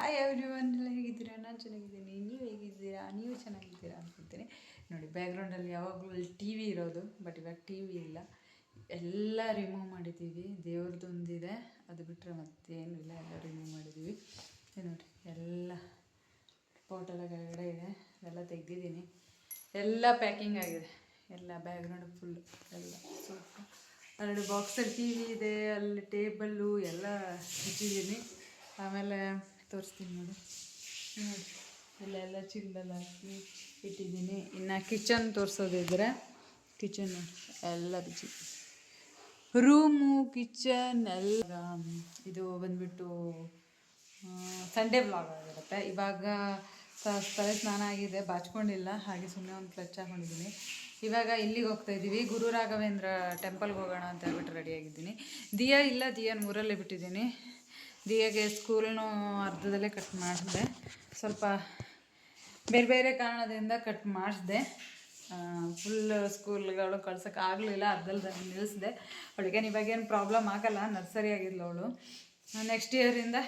Hi every one ಎಲ್ಲ ಹೇಗಿದ್ದೀರಾ? ನಾನು ಚೆನ್ನಾಗಿದ್ದೀನಿ. ನೀವು ಹೇಗಿದ್ದೀರಾ? ನೀವು ಚೆನ್ನಾಗಿದ್ದೀರಾ ಅನ್ಕೊತೀನಿ ನೋಡಿ ಬ್ಯಾಕ್ಗ್ರೌಂಡಲ್ಲಿ ಯಾವಾಗಲೂ ಟಿ ವಿ ಇರೋದು ಬಟ್ ಇವಾಗ ಟಿ ವಿ ಇಲ್ಲ. ಎಲ್ಲ ರಿಮೂವ್ ಮಾಡಿದ್ದೀವಿ. ದೇವ್ರದ್ದೊಂದಿದೆ. ಅದು ಬಿಟ್ಟರೆ ಮತ್ತೇನು ಇಲ್ಲ. ಎಲ್ಲ ರಿಮೂವ್ ಮಾಡಿದ್ದೀವಿ. ನೋಡಿ, ಎಲ್ಲ ಫೋಟೆಲ್ಲ ಕೆಳಗಡೆ ಇದೆ. ಎಲ್ಲ ತೆಗ್ದಿದ್ದೀನಿ. ಎಲ್ಲ ಪ್ಯಾಕಿಂಗ್ ಆಗಿದೆ. ಎಲ್ಲ ಬ್ಯಾಕ್ಗ್ರೌಂಡ್ ಫುಲ್ ಎಲ್ಲ ಸೂಪರ್ ಅಲ್ಲಿ ಬಾಕ್ಸಲ್ಲಿ ಟಿ ವಿ ಇದೆ, ಅಲ್ಲಿ ಟೇಬಲ್ಲು ಎಲ್ಲ ಇಟ್ಟಿದ್ದೀನಿ. ಆಮೇಲೆ ತೋರಿಸ್ತೀನಿ ನೋಡಿ. ನೋಡಿ, ಇಲ್ಲೆಲ್ಲ ಚಿಲ್ಲೆಲ್ಲ ಹಾಕಿ ಇಟ್ಟಿದ್ದೀನಿ. ಇನ್ನು ಕಿಚನ್ ತೋರಿಸೋದಿದ್ರೆ ಕಿಚನ್ ಎಲ್ಲ ರುಚಿ ರೂಮು ಕಿಚನ್ ಎಲ್ಲ ಇದು ಬಂದ್ಬಿಟ್ಟು ಸಂಡೇ ಬ್ಲಾಗ್ ಆಗಿರುತ್ತೆ. ಇವಾಗ ತಲೆ ಸ್ನಾನ ಆಗಿದೆ, ಬಾಚ್ಕೊಂಡಿಲ್ಲ. ಹಾಗೆ ಸುಮ್ಮನೆ ಒಂದು ಕ್ಲಚ್ ಹಾಕೊಂಡಿದ್ದೀನಿ. ಇವಾಗ ಇಲ್ಲಿಗೆ ಹೋಗ್ತಾ ಇದ್ದೀವಿ ಗುರು ರಾಘವೇಂದ್ರ ಟೆಂಪಲ್ಗೆ ಹೋಗೋಣ ಅಂತ ಹೇಳ್ಬಿಟ್ಟು ರೆಡಿಯಾಗಿದ್ದೀನಿ ದಿಯಾ ಇಲ್ಲ ದಿಯಾನ ಊರಲ್ಲೇ ಬಿಟ್ಟಿದ್ದೀನಿ. ದಿಯಾಗೆ ಸ್ಕೂಲ್ನು ಅರ್ಧದಲ್ಲೇ ಕಟ್ ಮಾಡಿದೆ. ಸ್ವಲ್ಪ ಬೇರೆ ಬೇರೆ ಕಾರಣದಿಂದ ಕಟ್ ಮಾಡಿಸಿದೆ ಫುಲ್ ಸ್ಕೂಲ್ಗಳು ಕಳ್ಸೋಕೆ ಆಗಲಿಲ್ಲ ಅರ್ಧದಲ್ಲಿ ನಿಲ್ಲಿಸಿದೆ ಅವಳಿಗೆ ಇವಾಗೇನು ಪ್ರಾಬ್ಲಮ್ ಆಗಲ್ಲ ನರ್ಸರಿ ಆಗಿದ್ಲು ಅವಳು. ನೆಕ್ಸ್ಟ್ ಇಯರಿಂದ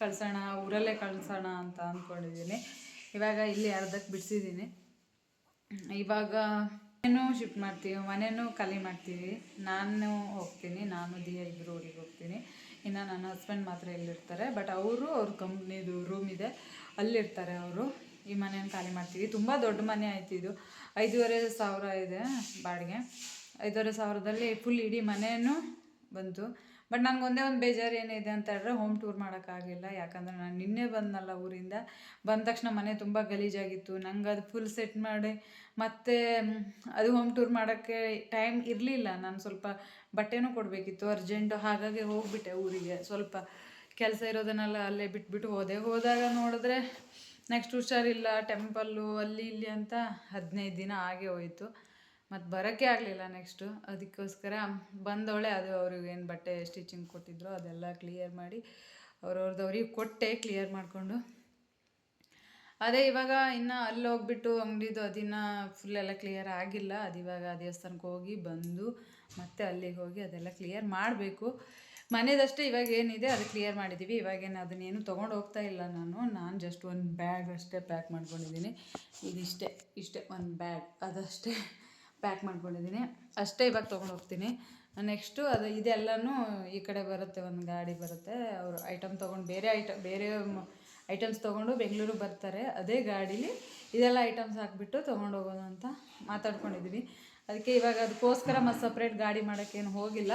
ಕಳ್ಸೋಣ, ಊರಲ್ಲೇ ಕಳ್ಸೋಣ ಅಂತ ಅಂದ್ಕೊಂಡಿದ್ದೀನಿ ಇವಾಗ ಇಲ್ಲಿ ಅರ್ಧಕ್ಕೆ ಬಿಡಿಸಿದ್ದೀನಿ ಇವಾಗ ಮನೇನು ಶಿಫ್ಟ್ ಮಾಡ್ತೀವಿ ಮನೆಯೂ ಖಾಲಿ ಮಾಡ್ತೀವಿ. ನಾನು ಹೋಗ್ತೀನಿ, ನಾನು ದಿಯ ಇಬ್ಬರು ಊರಿಗೆ ಹೋಗ್ತೀನಿ. ಇನ್ನು ನನ್ನ ಹಸ್ಬೆಂಡ್ ಮಾತ್ರ ಇಲ್ಲಿರ್ತಾರೆ ಬಟ್ ಅವರು ಅವ್ರ ಕಂಪ್ನಿದು ರೂಮ್ ಇದೆ. ಅಲ್ಲಿರ್ತಾರೆ ಅವರು. ಈ ಮನೆಯನ್ನು ಖಾಲಿ ಮಾಡ್ತೀವಿ. ತುಂಬ ದೊಡ್ಡ ಮನೆ ಆಯ್ತು ಇದು. ಐದೂವರೆ ಸಾವಿರ ಇದೆ ಬಾಡಿಗೆ. ಐದೂವರೆ ಸಾವಿರದಲ್ಲಿ ಫುಲ್ ಇಡೀ ಮನೆಯೂ ಬಂತು. ಬಟ್ ನನಗೆ ಒಂದೇ ಒಂದು ಬೇಜಾರು ಏನಿದೆ ಅಂತ ಹೇಳಿದ್ರೆ ಹೋಮ್ ಟೂರ್ ಮಾಡೋಕ್ಕಾಗಿಲ್ಲ ಯಾಕಂದರೆ ನಾನು ನಿನ್ನೆ ಬಂದನಲ್ಲ ಊರಿಂದ. ಬಂದ ತಕ್ಷಣ ಮನೆ ತುಂಬ ಗಲೀಜಾಗಿತ್ತು. ನಂಗೆ ಅದು ಫುಲ್ ಸೆಟ್ ಮಾಡಿ ಮತ್ತೆ ಅದು ಹೋಮ್ ಟೂರ್ ಮಾಡೋಕ್ಕೆ ಟೈಮ್ ಇರಲಿಲ್ಲ. ನಾನು ಸ್ವಲ್ಪ ಬಟ್ಟೆನೂ ಕೊಡಬೇಕಿತ್ತು ಅರ್ಜೆಂಟು ಹಾಗಾಗಿ ಹೋಗಿಬಿಟ್ಟೆ ಊರಿಗೆ. ಸ್ವಲ್ಪ ಕೆಲಸ ಇರೋದನ್ನೆಲ್ಲ ಅಲ್ಲೇ ಬಿಟ್ಬಿಟ್ಟು ಹೋದೆ. ಹೋದಾಗ ನೋಡಿದ್ರೆ ನೆಕ್ಸ್ಟ್ ಹುಷಾರಿಲ್ಲ ಟೆಂಪಲ್ಲು ಅಲ್ಲಿ ಇಲ್ಲಿ ಅಂತ ಹದಿನೈದು ದಿನ ಆಗೇ ಹೋಯಿತು. ಮತ್ತು ಬರೋಕ್ಕೆ ಆಗಲಿಲ್ಲ ನೆಕ್ಸ್ಟು ಅದಕ್ಕೋಸ್ಕರ ಬಂದವಳೆ ಅದು ಅವ್ರಿಗೆ ಏನು ಬಟ್ಟೆ ಸ್ಟಿಚಿಂಗ್ ಕೊಟ್ಟಿದ್ರು ಅದೆಲ್ಲ ಕ್ಲಿಯರ್ ಮಾಡಿ ಅವ್ರವ್ರದ್ದು ಅವ್ರಿಗೆ ಕೊಟ್ಟೆ ಕ್ಲಿಯರ್ ಮಾಡಿಕೊಂಡು. ಅದೇ ಇವಾಗ ಇನ್ನು ಅಲ್ಲಿ ಹೋಗ್ಬಿಟ್ಟು ಅಂಗಡಿದು ಅದಿನ್ನ ಫುಲ್ ಎಲ್ಲ ಕ್ಲಿಯರ್ ಆಗಿಲ್ಲ. ಅದು ಇವಾಗ ದೇವಸ್ಥಾನಕ್ಕೆ ಹೋಗಿ ಬಂದು ಮತ್ತೆ ಅಲ್ಲಿಗೆ ಹೋಗಿ ಅದೆಲ್ಲ ಕ್ಲಿಯರ್ ಮಾಡಬೇಕು. ಮನೆಯದಷ್ಟೇ ಇವಾಗ ಏನಿದೆ ಅದು ಕ್ಲಿಯರ್ ಮಾಡಿದ್ದೀವಿ ಇವಾಗೇನು ಅದನ್ನೇನು ತೊಗೊಂಡು ಹೋಗ್ತಾ ಇಲ್ಲ ನಾನು. ನಾನು ಜಸ್ಟ್ ಒಂದು ಬ್ಯಾಗ್ ಅಷ್ಟೇ ಪ್ಯಾಕ್ ಮಾಡ್ಕೊಂಡಿದ್ದೀನಿ. ಇದಿಷ್ಟೇ ಇಷ್ಟೇ ಒಂದು ಬ್ಯಾಗ್ ಅದಷ್ಟೇ ಪ್ಯಾಕ್ ಮಾಡ್ಕೊಂಡಿದ್ದೀನಿ. ಅಷ್ಟೇ ಇವಾಗ ತೊಗೊಂಡು ಹೋಗ್ತೀನಿ. ನೆಕ್ಸ್ಟು ಅದು ಇದೆಲ್ಲನೂ ಈ ಕಡೆ ಬರುತ್ತೆ, ಒಂದು ಗಾಡಿ ಬರುತ್ತೆ. ಅವರು ಐಟಮ್ ತೊಗೊಂಡು ಬೇರೆ ಐಟಮ್ ಬೇರೆ ಐಟಮ್ಸ್ ತೊಗೊಂಡು ಬೆಂಗಳೂರಿಗೆ ಬರ್ತಾರೆ. ಅದೇ ಗಾಡೀಲಿ ಇದೆಲ್ಲ ಐಟಮ್ಸ್ ಹಾಕ್ಬಿಟ್ಟು ತೊಗೊಂಡು ಹೋಗೋದು ಅಂತ ಮಾತಾಡ್ಕೊಂಡಿದ್ದೀವಿ ಅದಕ್ಕೆ ಇವಾಗ ಅದಕ್ಕೋಸ್ಕರ ಮತ್ತು ಸಪ್ರೇಟ್ ಗಾಡಿ ಮಾಡೋಕ್ಕೇನು ಹೋಗಿಲ್ಲ.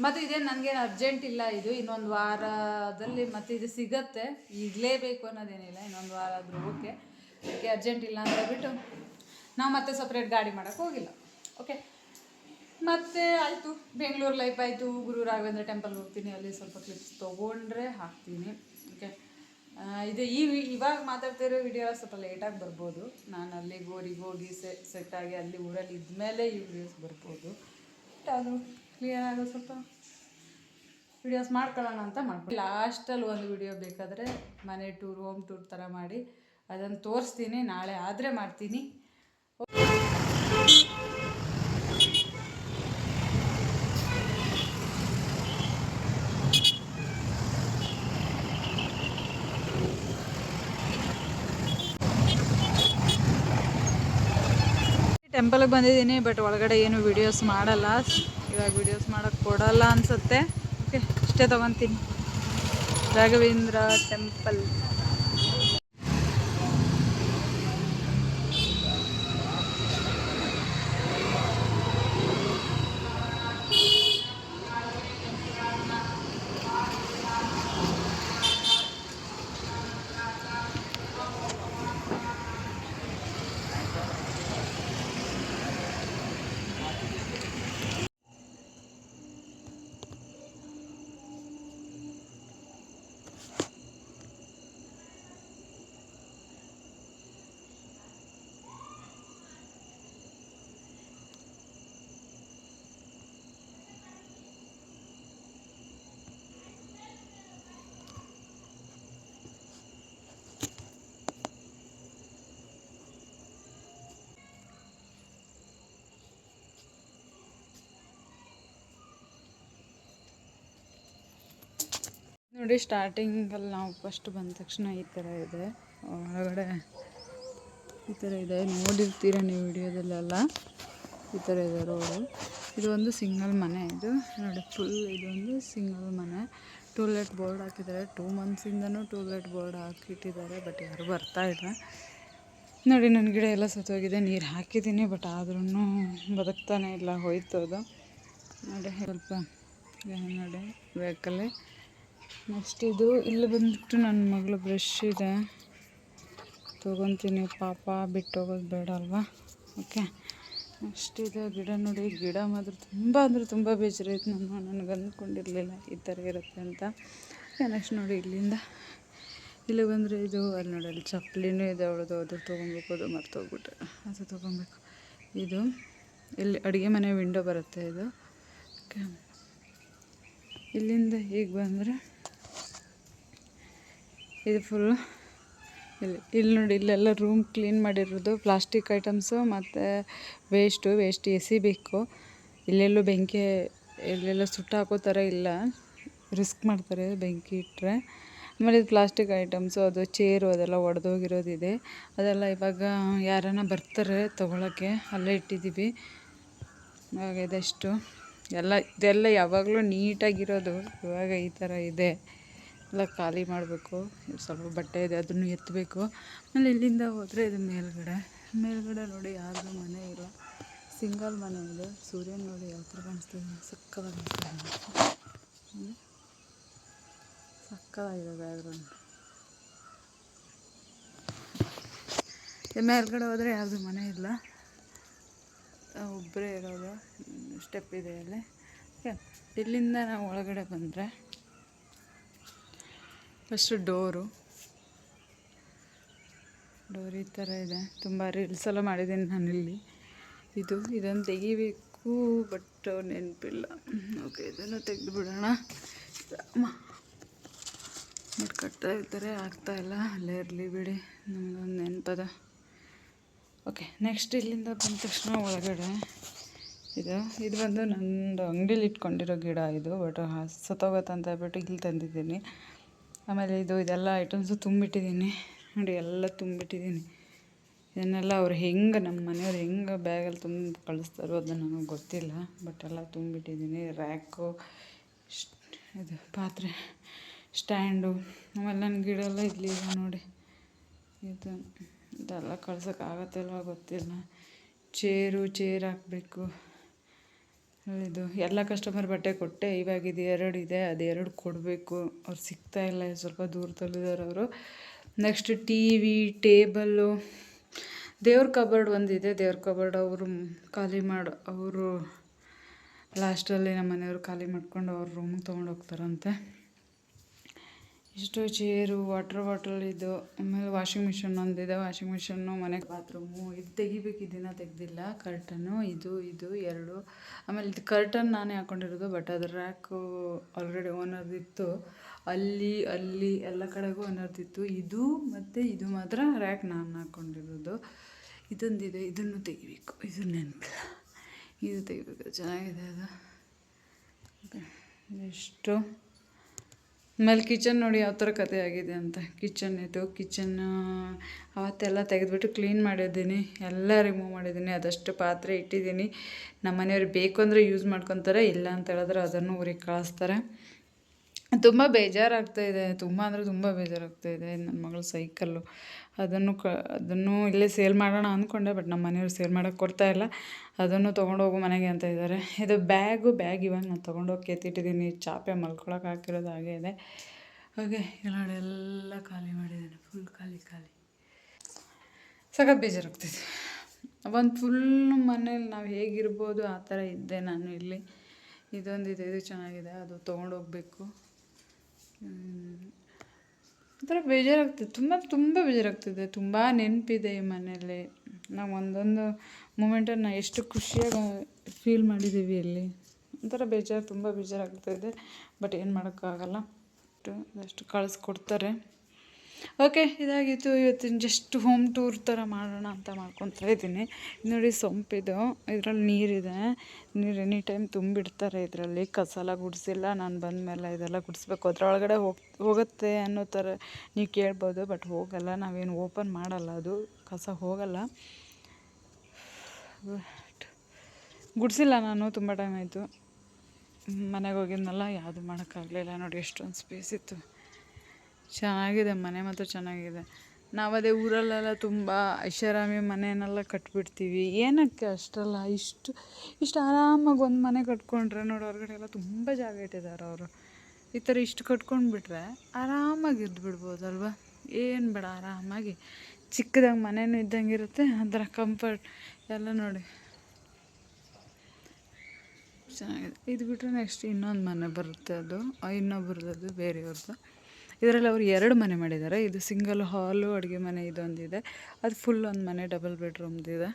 ಮತ್ತು ಇದೇನು ನನಗೇನು ಅರ್ಜೆಂಟ್ ಇಲ್ಲ ಇದು, ಇನ್ನೊಂದು ವಾರದಲ್ಲಿ ಮತ್ತು ಇದು ಸಿಗತ್ತೆ. ಇರಲೇಬೇಕು ಅನ್ನೋದೇನಿಲ್ಲ, ಇನ್ನೊಂದು ವಾರ ಆದರೂ ಓಕೆ. ಅದಕ್ಕೆ ಅರ್ಜೆಂಟ್ ಇಲ್ಲ ಅಂತ ಹೇಳ್ಬಿಟ್ಟು ನಾವು ಮತ್ತೆ ಸಪ್ರೇಟ್ ಗಾಡಿ ಮಾಡೋಕ್ಕೆ ಹೋಗಿಲ್ಲ. ಓಕೆ. ಮತ್ತೆ ಆಯಿತು ಬೆಂಗಳೂರು ಲೈಫ್ ಆಯಿತು. ಗುರು ರಾಘವೇಂದ್ರ ಟೆಂಪಲ್ ಹೋಗ್ತೀನಿ, ಅಲ್ಲಿ ಸ್ವಲ್ಪ ಕ್ಲಿಪ್ಸ್ ತೊಗೊಂಡ್ರೆ ಹಾಕ್ತೀನಿ. ಇದು ಈ ಇವಾಗ ಮಾತಾಡ್ತಿರೋ ವಿಡಿಯೋ ಸ್ವಲ್ಪ ಲೇಟಾಗಿ ಬರ್ಬೋದು. ನಾನು ಅಲ್ಲಿಗೆ ಊರಿಗೆ ಹೋಗಿ ಸೆ ಸೆಟ್ಟಾಗಿ ಅಲ್ಲಿ ಊರಲ್ಲಿ ಇದ್ಮೇಲೆ ಈ ವಿಡಿಯೋಸ್ ಬರ್ಬೋದು. ಬಟ್ ಅದು ಕ್ಲಿಯರ್ ಆಗೋ ಸ್ವಲ್ಪ ವಿಡಿಯೋಸ್ ಮಾಡ್ಕೊಳ್ಳೋಣ ಅಂತ ಮಾಡ್ಕೊಂಡು ಲಾಸ್ಟಲ್ಲಿ ಒಂದು ವಿಡಿಯೋ ಬೇಕಾದರೆ ಮನೆ ಟೂರ್ ಹೋಮ್ ಟೂರ್ ಥರ ಮಾಡಿ. ಅದನ್ನು ತೋರಿಸ್ತೀನಿ, ನಾಳೆ ಆದರೆ ಮಾಡ್ತೀನಿ. ಟೆಂಪಲ್ಗೆ ಬಂದಿದ್ದೀನಿ ಬಟ್ ಒಳಗಡೆ ಏನು ವೀಡಿಯೋಸ್ ಮಾಡಲ್ಲ. ಇವಾಗ ವೀಡಿಯೋಸ್ ಮಾಡೋಕ್ಕೆ ಕೊಡಲ್ಲ ಅನಿಸುತ್ತೆ. ಓಕೆ ಇಷ್ಟೇ ತೊಗೊತೀನಿ. ರಾಘವೇಂದ್ರ ಟೆಂಪಲ್ ನೋಡಿ ಸ್ಟಾರ್ಟಿಂಗಲ್ಲಿ ನಾವು ಫಸ್ಟ್ ಬಂದ ತಕ್ಷಣ ಈ ಥರ ಇದೆ. ಒಳಗಡೆ ಈ ಥರ ಇದೆ. ನೋಡಿರ್ತೀರ ನೀವು ವಿಡಿಯೋದಲ್ಲೆಲ್ಲ? ಈ ಥರ ಇದೆ ರೋಡು ಇದು ಒಂದು ಸಿಂಗಲ್ ಮನೆ ಇದು. ನೋಡಿ ಫುಲ್ ಇದೊಂದು ಸಿಂಗಲ್ ಮನೆ. ಟೂಲೆಟ್ ಬೋರ್ಡ್ ಹಾಕಿದ್ದಾರೆ. ಟೂ ಮಂತ್ಸಿಂದನೂ ಟೂಲೆಟ್ ಬೋರ್ಡ್ ಹಾಕಿಟ್ಟಿದ್ದಾರೆ ಬಟ್ ಯಾರು ಬರ್ತಾ ಇಲ್ಲ. ನೋಡಿ ನನ್ನ ಗಿಡ ಎಲ್ಲ ಸತ್ತೋಗಿದೆ. ನೀರು ಹಾಕಿದ್ದೀನಿ ಬಟ್ ಆದ್ರೂ ಬದುಕ್ತಾನೆ ಇಲ್ಲ. ಹೋಯ್ತು ಅದು. ನೋಡಿ, ಸ್ವಲ್ಪ ನೋಡಿ ವೆಹಿಕಲ್ಲಿ ನೆಕ್ಸ್ಟ್ ಇದು ಇಲ್ಲಿ ಬಂದ್ಬಿಟ್ಟು ನನ್ನ ಮಗಳು ಬ್ರಷ್ ಇದೆ. ತೊಗೊತೀನಿ ಪಾಪ, ಬಿಟ್ಟು ಹೋಗೋದು ಬೇಡ ಅಲ್ವಾ? ಓಕೆ ನೆಕ್ಸ್ಟ್ ಇದು ಗಿಡ ನೋಡಿ. ಗಿಡ ಮಾತ್ರ ತುಂಬ ಅಂದರೆ ತುಂಬ ಬೇಜಾರಾಯ್ತು. ನಾನು ನನಗೆ ಅಂದ್ಕೊಂಡಿರಲಿಲ್ಲ ಈ ಥರ ಇರುತ್ತೆ ಅಂತ. ನೆಕ್ಸ್ಟ್ ನೋಡಿ ಇಲ್ಲಿಂದ. ಇಲ್ಲಿ ಬಂದರೆ ಇದು ಅಲ್ಲಿ ನೋಡಿ, ಅಲ್ಲಿ ಚಪ್ಪಲಿನೂ ಇದೆ ಅವಳದು, ಅದು ತೊಗೊಬೇಕು, ಅದು ಮರ್ತೋಗ್ಬಿಟ್ಟೆ ಅದು ತೊಗೊಬೇಕು. ಇದು ಇಲ್ಲಿ ಅಡುಗೆ ಮನೆ ವಿಂಡೋ ಬರುತ್ತೆ ಇದು. ಓಕೆ ಇಲ್ಲಿಂದ ಹೀಗೆ ಬಂದರೆ ಇದು ಫುಲ್ ಇಲ್ಲಿ ಇಲ್ಲಿ ನೋಡಿ, ಇಲ್ಲೆಲ್ಲ ರೂಮ್ ಕ್ಲೀನ್ ಮಾಡಿರೋದು ಪ್ಲಾಸ್ಟಿಕ್ ಐಟಮ್ಸು ಮತ್ತು ವೇಸ್ಟು ವೇಸ್ಟ್ ಎಸಿಬೇಕು ಇಲ್ಲೆಲ್ಲೂ ಬೆಂಕಿ, ಇಲ್ಲೆಲ್ಲ ಸುಟ್ಟು ಹಾಕೋ ಥರ ಇಲ್ಲ. ರಿಸ್ಕ್ ಮಾಡ್ತಾರೆ ಬೆಂಕಿ ಇಟ್ಟರೆ ಆಮೇಲೆ ಇದು ಪ್ಲಾಸ್ಟಿಕ್ ಐಟಮ್ಸು ಅದು ಚೇರು ಅದೆಲ್ಲ ಒಡೆದೋಗಿರೋದಿದೆ. ಅದೆಲ್ಲ ಇವಾಗ ಯಾರನ್ನ ಬರ್ತಾರೆ ತೊಗೊಳಕ್ಕೆ, ಅಲ್ಲೇ ಇಟ್ಟಿದ್ದೀವಿ. ಇವಾಗ ಇದೆಷ್ಟು? ಎಲ್ಲ, ಇದೆಲ್ಲ ಯಾವಾಗಲೂ ನೀಟಾಗಿರೋದು ಇವಾಗ ಈ ಥರ ಇದೆ. ಎಲ್ಲ ಖಾಲಿ ಮಾಡಬೇಕು. ಸ್ವಲ್ಪ ಬಟ್ಟೆ ಇದೆ, ಅದನ್ನು ಎತ್ತಬೇಕು. ಆಮೇಲೆ ಇಲ್ಲಿಂದ ಹೋದರೆ ಇದು ಮೇಲ್ಗಡೆ. ಮೇಲ್ಗಡೆ ನೋಡಿ ಯಾರ್ದು ಮನೆ ಇಲ್ಲ ಸಿಂಗಲ್ ಮನೆ ಇದೆ. ಸೂರ್ಯನ ನೋಡಿ ಯಾವ ಥರ ಕಾಣಿಸ್ತಿದೆ. ಸಕ್ಕದಾಗಿ ಸಕ್ಕದಾಗಿದೆ ಬ್ಯಾಗ್ರೌಂಡ್ ಮೇಲ್ಗಡೆ ಹೋದರೆ ಯಾರ್ದು ಮನೆ ಇಲ್ಲ. ಒಬ್ಬರೇ ಇರೋದು. ಸ್ಟೆಪ್ ಇದೆ ಅಲ್ಲಿ. ಇಲ್ಲಿಂದ ನಾವು ಒಳಗಡೆ ಬಂದರೆ ಫಸ್ಟು ಡೋರು ಡೋರ್ ಈ ಥರ ಇದೆ. ತುಂಬ ರೀಲ್ಸ್ ಎಲ್ಲ ಮಾಡಿದ್ದೀನಿ ನಾನಿಲ್ಲಿ. ಇದು, ಇದನ್ನು ತೆಗಿಬೇಕು ಬಟ್ ನೆನಪಿಲ್ಲ. ಓಕೆ ಇದನ್ನು ತೆಗೆದು ಬಿಡೋಣ ಬಟ್ ಕಟ್ತಾ ಇರ್ತಾರೆ, ಆಗ್ತಾ ಇಲ್ಲ. ಅಲ್ಲೇ ಇರಲಿ ಬಿಡಿ. ನಮಗೊಂದು ನೆನಪದ. ಓಕೆ ನೆಕ್ಸ್ಟ್ ಇಲ್ಲಿಂದ ಬಂದ ತಕ್ಷಣ ಒಳಗಡೆ ಇದು ಇದು ಬಂದು ನಂದು ಅಂಗಡೀಲಿ ಇಟ್ಕೊಂಡಿರೋ ಗಿಡ ಇದು ಬಟ್ ಸತ್ತೋಗತ್ತಂತ ಹೇಳ್ಬಿಟ್ಟು ಇಲ್ಲಿ ತಂದಿದ್ದೀನಿ. ಆಮೇಲೆ ಇದು, ಇದೆಲ್ಲ ಐಟಮ್ಸು ತುಂಬಿಟ್ಟಿದ್ದೀನಿ. ನೋಡಿ, ಎಲ್ಲ ತುಂಬಿಟ್ಟಿದ್ದೀನಿ. ಇದನ್ನೆಲ್ಲ ಅವ್ರು ಹೆಂಗೆ ನಮ್ಮ ಮನೆಯವ್ರು ಹೆಂಗೆ ಬ್ಯಾಗಲ್ಲಿ ತುಂಬ ಕಳಿಸ್ತಾರೋ ಅದು ನನಗೆ ಗೊತ್ತಿಲ್ಲ. ಬಟ್ ಎಲ್ಲ ತುಂಬಿಟ್ಟಿದ್ದೀನಿ. ರ್ಯಾಕು ಇದು ಪಾತ್ರೆ ಸ್ಟ್ಯಾಂಡು ಆಮೇಲೆ ನನ್ನ ಗಿಡ ಎಲ್ಲ ಇಲ್ಲಿ ನೋಡಿ. ಇದು, ಇದೆಲ್ಲ ಕಳ್ಸೋಕ್ಕಾಗತ್ತಲ್ವ ಗೊತ್ತಿಲ್ಲ. ಚೇರು ಚೇರ್ ಹಾಕಬೇಕು. ಇದು ಎಲ್ಲ ಕಸ್ಟಮರ್ ಬಟ್ಟೆ ಕೊಟ್ಟೆ, ಇವಾಗ ಇದು ಎರಡು ಇದೆ, ಅದು ಎರಡು ಕೊಡಬೇಕು. ಅವ್ರು ಸಿಗ್ತಾ ಇಲ್ಲ, ಸ್ವಲ್ಪ ದೂರದಲ್ಲಿದ್ದಾರೆ ಅವರು. ನೆಕ್ಸ್ಟ್ ಟಿ ವಿ ಟೇಬಲ್ಲು ದೇವ್ರ ಕಬರ್ಡ್ ಒಂದಿದೆ, ದೇವ್ರ ಕಬರ್ಡ್ ಅವರು ಖಾಲಿ ಮಾಡಿ, ಅವರು ಲಾಸ್ಟಲ್ಲಿ ನಮ್ಮ ಮನೆಯವರು ಖಾಲಿ ಮಾಡ್ಕೊಂಡು ಅವ್ರ ರೂಮಿಗೆ ತೊಗೊಂಡು ಹೋಗ್ತಾರಂತೆ. ಇಷ್ಟು ಚೇರು ವಾಟ್ರ್ ಬಾಟಲ್ ಇದು, ಆಮೇಲೆ ವಾಷಿಂಗ್ ಮಿಷಿನ್ ಒಂದಿದೆ. ವಾಷಿಂಗ್ ಮಿಷನ್ನು ಮನೆ ಬಾತ್ರೂಮು ಇದು ತೆಗಿಬೇಕು. ಇದನ್ನು ತೆಗೆದಿಲ್ಲ. ಕರ್ಟನ್ನು ಇದು ಇದು, ಎರಡು. ಆಮೇಲೆ ಇದು ಕರ್ಟನ್ ನಾನೇ ಹಾಕ್ಕೊಂಡಿರೋದು ಬಟ್ ಅದ್ರ ರ್ಯಾಕು ಆಲ್ರೆಡಿ ಓನರ್ದಿತ್ತು ಅಲ್ಲಿ ಅಲ್ಲಿ, ಎಲ್ಲ ಕಡೆಗೂ ಓನರ್ದಿತ್ತು ಇದು ಮತ್ತು ಇದು ಮಾತ್ರ ರ್ಯಾಕ್ ನಾನು ಹಾಕ್ಕೊಂಡಿರೋದು ಇದೊಂದಿದೆ. ಇದನ್ನು ತೆಗಿಬೇಕು. ಇದು ನೆನಪಿಲ್ಲ. ಇದು ತೆಗಿಬೇಕು. ಚೆನ್ನಾಗಿದೆ ಅದು. ಎಷ್ಟು ಆಮೇಲೆ ಕಿಚನ್ ನೋಡಿ ಯಾವ ಥರ ಕತೆ ಆಗಿದೆ ಅಂತ. ಕಿಚನ್ ಇದು ಕಿಚನ್ ಅವತ್ತೆಲ್ಲ ತೆಗೆದುಬಿಟ್ಟು ಕ್ಲೀನ್ ಮಾಡಿದ್ದೀನಿ. ಎಲ್ಲ ರಿಮೂವ್ ಮಾಡಿದ್ದೀನಿ. ಅದಷ್ಟು ಪಾತ್ರೆ ಇಟ್ಟಿದ್ದೀನಿ. ನಮ್ಮ ಮನೆಯವ್ರು ಬೇಕು ಅಂದರೆ ಯೂಸ್ ಮಾಡ್ಕೊತಾರೆ, ಇಲ್ಲ ಅಂತ ಹೇಳಿದ್ರೆ ಅದನ್ನು ಊರಿಗೆ ಕಳಿಸ್ತಾರೆ. ತುಂಬ ಬೇಜಾರಾಗ್ತಾಯಿದೆ ತುಂಬ ಅಂದರೆ ತುಂಬ ಬೇಜಾರಾಗ್ತಾಯಿದೆ ನನ್ನ ಮಗಳು ಸೈಕಲ್ಲು ಅದನ್ನು ಕ, ಅದನ್ನು ಇಲ್ಲೇ ಸೇಲ್ ಮಾಡೋಣ ಅಂದ್ಕೊಂಡೆ ಬಟ್ ನಮ್ಮ ಮನೆಯವ್ರು ಸೇಲ್ ಮಾಡೋಕ್ಕೆ ಕೊಡ್ತಾಯಿಲ್ಲ ಅದನ್ನು ತೊಗೊಂಡೋಗು ಮನೆಗೆ ಅಂತ ಇದ್ದಾರೆ ಇದು ಬ್ಯಾಗು ಬ್ಯಾಗ್ ಇವಾಗ ನಾನು ತೊಗೊಂಡೋಗಿ ಕೆತ್ತಿಟ್ಟಿದ್ದೀನಿ ಚಾಪೆ ಮಲ್ಕೊಳಕ್ಕೆ ಹಾಕಿರೋದು ಹಾಗೆ ಇದೆ. ಹಾಗೆ ನೋಡಿ ಎಲ್ಲ ಖಾಲಿ ಮಾಡಿದ್ದೀನಿ ಫುಲ್ ಖಾಲಿ ಖಾಲಿ. ಸಖತ್ ಬೇಜಾರಾಗ್ತಿದೆ. ಒಂದು ಫುಲ್ ಮನೇಲಿ ನಾವು ಹೇಗಿರ್ಬೋದು, ಆ ಥರ ಇದ್ದೆ ನಾನು ಇಲ್ಲಿ. ಇದೊಂದಿದೆ, ಇದು ಚೆನ್ನಾಗಿದೆ, ಅದು ತೊಗೊಂಡೋಗ್ಬೇಕು ಒಂಥರ ಬೇಜಾರಾಗ್ತದೆ. ತುಂಬ ತುಂಬ ಬೇಜಾರಾಗ್ತಿದೆ. ತುಂಬ ನೆನಪಿದೆ ಈ ಮನೆಯಲ್ಲಿ. ನಾವು ಒಂದೊಂದು ಮೂಮೆಂಟನ್ನು ಎಷ್ಟು ಖುಷಿಯಾಗಿ ಫೀಲ್ ಮಾಡಿದ್ದೀವಿ ಇಲ್ಲಿ ಒಂಥರ ಬೇಜಾರು, ತುಂಬ ಬೇಜಾರಾಗ್ತಾಯಿದೆ ಬಟ್ ಏನು ಮಾಡೋಕ್ಕಾಗಲ್ಲ. ಅಷ್ಟು ಕಳಿಸ್ಕೊಡ್ತಾರೆ. ಓಕೆ ಇದಾಗಿತ್ತು. ಇವತ್ತಿನ ಜಸ್ಟ್ ಹೋಮ್ ಟೂರ್ ಥರ ಮಾಡೋಣ ಅಂತ ಮಾಡ್ಕೊತಾ ಇದ್ದೀನಿ. ನೋಡಿ, ಸೊಂಪಿದು. ಇದರಲ್ಲಿ ನೀರಿದೆ. ನೀರು ಎನಿ ಟೈಮ್ ತುಂಬಿಡ್ತಾರೆ ಇದರಲ್ಲಿ. ಕಸ ಎಲ್ಲ ಗುಡಿಸಿಲ್ಲ. ನಾನು ಬಂದಮೇಲೆ ಇದೆಲ್ಲ ಗುಡಿಸ್ಬೇಕು. ಅದ್ರೊಳಗಡೆ ಹೋಗಿ, ಹೋಗುತ್ತೆ ಅನ್ನೋ ಥರ ನೀವು ಕೇಳ್ಬೋದು ಬಟ್ ಹೋಗಲ್ಲ. ನಾವೇನು ಓಪನ್ ಮಾಡಲ್ಲ ಅದು. ಕಸ ಹೋಗಲ್ಲ. ಬಟ್ ಗುಡಿಸಿಲ್ಲ ನಾನು. ತುಂಬ ಟೈಮ್ ಆಯಿತು. ಮನೆಗೆ ಹೋಗಿದ್ನಲ್ಲ, ಯಾವುದು ಮಾಡೋಕ್ಕಾಗಲಿಲ್ಲ. ನೋಡಿ, ಎಷ್ಟೊಂದು ಸ್ಪೇಸ್ ಇತ್ತು. ಚೆನ್ನಾಗಿದೆ, ಮನೆ ಮಾತ್ರ ಚೆನ್ನಾಗಿದೆ. ನಾವು ಅದೇ ಊರಲ್ಲೆಲ್ಲ ತುಂಬ ಐಷಾರಾಮಿ ಮನೆಯನ್ನೆಲ್ಲ ಕಟ್ಬಿಡ್ತೀವಿ. ಏನಕ್ಕೆ ಅಷ್ಟೆಲ್ಲ ಇಷ್ಟು ಇಷ್ಟು ಆರಾಮಾಗಿ ಒಂದು ಮನೆ ಕಟ್ಕೊಂಡ್ರೆ ನೋಡಿ ಹೊರಗಡೆ ಎಲ್ಲ ತುಂಬ ಜಾಗ ಇಟ್ಟಿದ್ದಾರೆ ಅವರು. ಈ ಥರ ಇಷ್ಟು ಕಟ್ಕೊಂಡ್ಬಿಟ್ರೆ ಆರಾಮಾಗಿ ಇದ್ದು ಬಿಡ್ಬೋದಲ್ವ ಏನು ಬೇಡ, ಆರಾಮಾಗಿ. ಚಿಕ್ಕದಾಗಿ ಮನೆಯೂ ಇದ್ದಂಗೆ ಇರುತ್ತೆ ಅದರ ಕಂಫರ್ಟ್ ಎಲ್ಲ ನೋಡಿ. ಚೆನ್ನಾಗಿದೆ. ಇದು ಬಿಟ್ಟರೆ ನೆಕ್ಸ್ಟ್ ಇನ್ನೊಂದು ಮನೆ ಬರುತ್ತೆ ಅದು, ಇನ್ನೊಬ್ರದ್ದು, ಬೇರೆಯವ್ರದ್ದು. ಇದರಲ್ಲಿ ಅವರು ಎರಡು ಮನೆ ಮಾಡಿದ್ದಾರೆ. ಇದು ಸಿಂಗಲ್ ಹಾಲು, ಅಡುಗೆ ಮನೆ ಇದೊಂದಿದೆ. ಅದು ಫುಲ್ ಒಂದು ಮನೆ ಡಬಲ್ ಬೆಡ್ರೂಮ್ದಿದೆ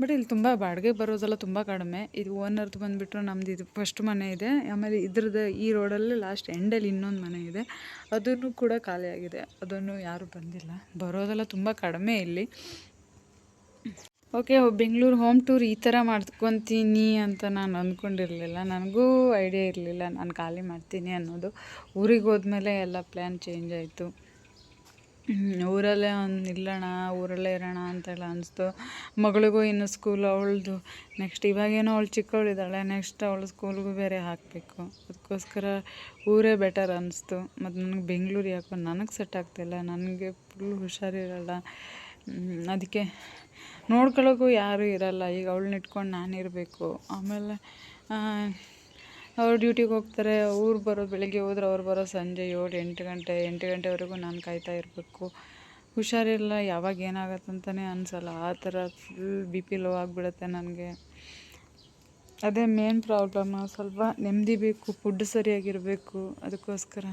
ಬಟ್ ಇಲ್ಲಿ ತುಂಬ ಬಾಡಿಗೆ ಬರೋದೆಲ್ಲ ತುಂಬ ಕಡಿಮೆ. ಇದು ಓನರ್ದು ಬಂದುಬಿಟ್ರೆ ನಮ್ದು ಇದು ಫಸ್ಟ್ ಮನೆ ಇದೆ. ಆಮೇಲೆ ಇದ್ರದ್ದು ಈ ರೋಡಲ್ಲಿ ಲಾಸ್ಟ್ ಎಂಡಲ್ಲಿ ಇನ್ನೊಂದು ಮನೆ ಇದೆ. ಅದನ್ನು ಕೂಡ ಖಾಲಿಯಾಗಿದೆ. ಅದನ್ನು ಯಾರೂ ಬಂದಿಲ್ಲ. ಬರೋದೆಲ್ಲ ತುಂಬ ಕಡಿಮೆ ಇಲ್ಲಿ. ಓಕೆ ಬೆಂಗಳೂರು ಹೋಮ್ ಟೂರ್ ಈ ಥರ ಮಾಡ್ಕೊತೀನಿ ಅಂತ ನಾನು ಅಂದ್ಕೊಂಡಿರಲಿಲ್ಲ ನನಗೂ ಐಡಿಯಾ ಇರಲಿಲ್ಲ. ನಾನು ಖಾಲಿ ಮಾಡ್ತೀನಿ ಅನ್ನೋದು. ಊರಿಗೆ ಹೋದ್ಮೇಲೆ ಎಲ್ಲ ಪ್ಲ್ಯಾನ್ ಚೇಂಜ್ ಆಯಿತು. ಊರಲ್ಲೇ ಒಂದು ನಿಲ್ಲೋಣ ಊರಲ್ಲೇ ಇರೋಣ ಅಂತೆಲ್ಲ ಅನಿಸ್ತು. ಮಗಳಿಗೂ ಇನ್ನು ಸ್ಕೂಲ್ ಅವಳದು ನೆಕ್ಸ್ಟ್ ಇವಾಗೇನೋ ಅವಳು ಚಿಕ್ಕವಳಿದ್ದಾಳೆ ನೆಕ್ಸ್ಟ್ ಅವಳು ಸ್ಕೂಲ್ಗೂ ಬೇರೆ ಹಾಕಬೇಕು. ಅದಕ್ಕೋಸ್ಕರ ಊರೇ ಬೆಟರ್ ಅನ್ನಿಸ್ತು ಮತ್ತು ನನಗೆ ಬೆಂಗಳೂರು ಯಾಕೋ ನನಗೆ ಸೆಟ್ ಆಗ್ತಿಲ್ಲ. ನನಗೆ ಫುಲ್ ಹುಷಾರಿರಲ್ಲ. ಅದಕ್ಕೆ ನೋಡ್ಕೊಳ್ಳೋಕ್ಕೂ ಯಾರೂ ಇರಲ್ಲ. ಈಗ ಅವ್ಳನ್ನ ಇಟ್ಕೊಂಡು ನಾನು ಇರಬೇಕು. ಆಮೇಲೆ ಅವ್ರು ಡ್ಯೂಟಿಗೆ ಹೋಗ್ತಾರೆ. ಊರು ಬರೋದು ಬೆಳಗ್ಗೆ ಹೋದ್ರೆ ಅವ್ರು ಬರೋ ಸಂಜೆ ಏಳು, ಎಂಟು ಗಂಟೆ, ಎಂಟು ಗಂಟೆವರೆಗೂ ನಾನು ಕಾಯ್ತಾ ಇರಬೇಕು. ಹುಷಾರಿಲ್ಲ. ಯಾವಾಗ ಏನಾಗುತ್ತೆ ಅಂತಲೇ ಅನಿಸಲ್ಲ. ಆ ಥರ ಫುಲ್ ಬಿ ಪಿ ಲೋ ಆಗಿಬಿಡುತ್ತೆ ನನಗೆ. ಅದೇ ಮೇನ್ ಪ್ರಾಬ್ಲಮ್ಮು ಸ್ವಲ್ಪ ನೆಮ್ಮದಿ ಬೇಕು. ಫುಡ್ ಸರಿಯಾಗಿರಬೇಕು. ಅದಕ್ಕೋಸ್ಕರ.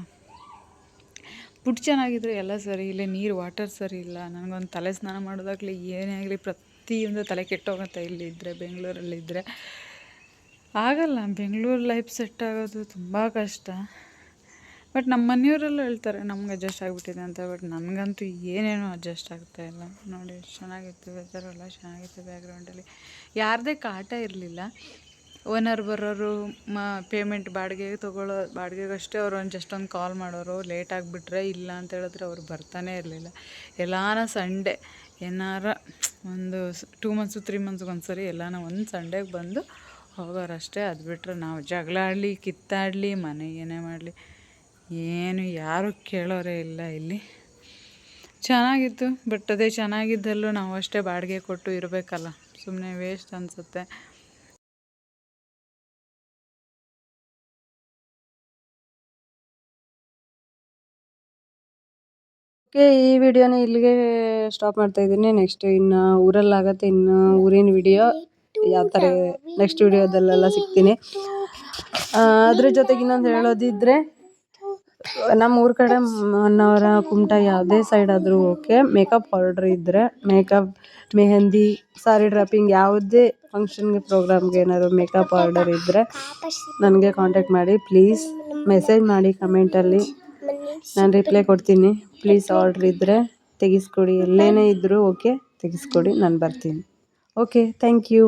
ಫುಡ್ ಚೆನ್ನಾಗಿದ್ರೆ ಎಲ್ಲ ಸರಿ. ಇಲ್ಲ ನೀರು ವಾಟರ್ ಸರಿ ಇಲ್ಲ. ನನಗೊಂದು ತಲೆ ಸ್ನಾನ ಮಾಡೋದಾಗಲಿ ಏನೇ ಆಗಲಿ ಪ್ರತಿಯೊಂದು ತಲೆ ಕೆಟ್ಟೋಗುತ್ತೆ ಇಲ್ಲಿದ್ದರೆ ಬೆಂಗಳೂರಲ್ಲಿದ್ದರೆ ಆಗಲ್ಲ, ಬೆಂಗಳೂರು ಲೈಫ್ ಸೆಟ್ ಆಗೋದು ತುಂಬ ಕಷ್ಟ. ಬಟ್ ನಮ್ಮ ಮನೆಯವರೆಲ್ಲ ಹೇಳ್ತಾರೆ, ನಮ್ಗೆ ಅಡ್ಜಸ್ಟ್ ಆಗಿಬಿಟ್ಟಿದೆ ಅಂತ ಬಟ್ ನನಗಂತೂ ಏನೇನೋ ಅಡ್ಜಸ್ಟ್ ಆಗ್ತಾ ಇಲ್ಲ. ನೋಡಿ, ಚೆನ್ನಾಗಿತ್ತು ವೆದರೆಲ್ಲ ಚೆನ್ನಾಗಿತ್ತು ಬ್ಯಾಕ್ಗ್ರೌಂಡಲ್ಲಿ ಯಾರದೇ ಕಾಟ ಇರಲಿಲ್ಲ. ಓನರ್ ಬರೋರು ಮ ಪೇಮೆಂಟ್ ಬಾಡಿಗೆಗೆ ತೊಗೊಳ್ಳೋ ಬಾಡಿಗೆಗಷ್ಟೇ ಅವ್ರು ಒಂದು ಜಸ್ಟ್ ಒಂದು ಕಾಲ್ ಮಾಡೋರು ಲೇಟ್ ಆಗಿಬಿಟ್ರೆ ಇಲ್ಲ ಅಂತ ಹೇಳಿದ್ರೆ ಅವ್ರು ಬರ್ತಾನೆ ಇರಲಿಲ್ಲ. ಎಲ್ಲಾನ ಸಂಡೇ ಏನಾರ ಒಂದು ಟೂ ಮಂತ್ಸು ತ್ರೀ ಮಂತ್ಸ್ಗೆ ಒಂದು ಸರಿ ಎಲ್ಲಾನ ಒಂದು ಸಂಡೇಗೆ ಬಂದು ಹೋಗೋರಷ್ಟೇ ಅದು ಬಿಟ್ಟರೆ ನಾವು ಜಗಳ ಆಡಲಿ, ಕಿತ್ತಾಡಲಿ, ಮನೆ ಏನೇ ಮಾಡಲಿ, ಏನು ಯಾರು ಕೇಳೋರೇ ಇಲ್ಲ ಇಲ್ಲಿ. ಚೆನ್ನಾಗಿತ್ತು ಬಟ್ ಅದೇ ಚೆನ್ನಾಗಿದ್ದಲ್ಲೂ ನಾವು ಅಷ್ಟೇ ಬಾಡಿಗೆ ಕೊಟ್ಟು ಇರಬೇಕಲ್ಲ. ಸುಮ್ಮನೆ ವೇಸ್ಟ್ ಅನಿಸುತ್ತೆ. ಓಕೆ ಈ ವಿಡಿಯೋನ ಇಲ್ಲಿಗೆ ಸ್ಟಾಪ್ ಮಾಡ್ತಾ ಇದ್ದೀನಿ. ನೆಕ್ಸ್ಟ್ ಇನ್ನು ಊರಲ್ಲಾಗತ್ತೆ, ಇನ್ನು ಊರಿನ ವಿಡಿಯೋ ಯಾವ ಥರ ನೆಕ್ಸ್ಟ್ ವಿಡಿಯೋದಲ್ಲೆಲ್ಲ ಸಿಗ್ತೀನಿ. ಅದ್ರ ಜೊತೆಗೆ ಇನ್ನೊಂದು ಹೇಳೋದಿದ್ರೆ ನಮ್ಮ ಊರ ಕಡೆ ಹೊನ್ನಾವರ ಕುಮಟ ಯಾವುದೇ ಸೈಡ್ ಆದರೂ ಓಕೆ ಮೇಕಪ್ ಆರ್ಡ್ರ್ ಇದ್ದರೆ ಮೇಕಪ್ ಮೆಹಂದಿ ಸಾರಿ ಡ್ರಾಪಿಂಗ್ ಯಾವುದೇ ಫಂಕ್ಷನ್ಗೆ ಪ್ರೋಗ್ರಾಮ್ಗೆ ಏನಾದ್ರು ಮೇಕಪ್ ಆರ್ಡರ್ ಇದ್ದರೆ ನನಗೆ ಕಾಂಟ್ಯಾಕ್ಟ್ ಮಾಡಿ. ಪ್ಲೀಸ್ ಮೆಸೇಜ್ ಮಾಡಿ ಕಮೆಂಟಲ್ಲಿ ನಾನು ರಿಪ್ಲೈ ಕೊಡ್ತೀನಿ. ಪ್ಲೀಸ್ ಆರ್ಡ್ರ್ ಇದ್ದರೆ ತೆಗಿಸ್ಕೊಡಿ. ಎಲ್ಲೇನೇ ಇದ್ದರೂ ಓಕೆ ತೆಗಿಸ್ಕೊಡಿ ನಾನು ಬರ್ತೀನಿ. Okay thank you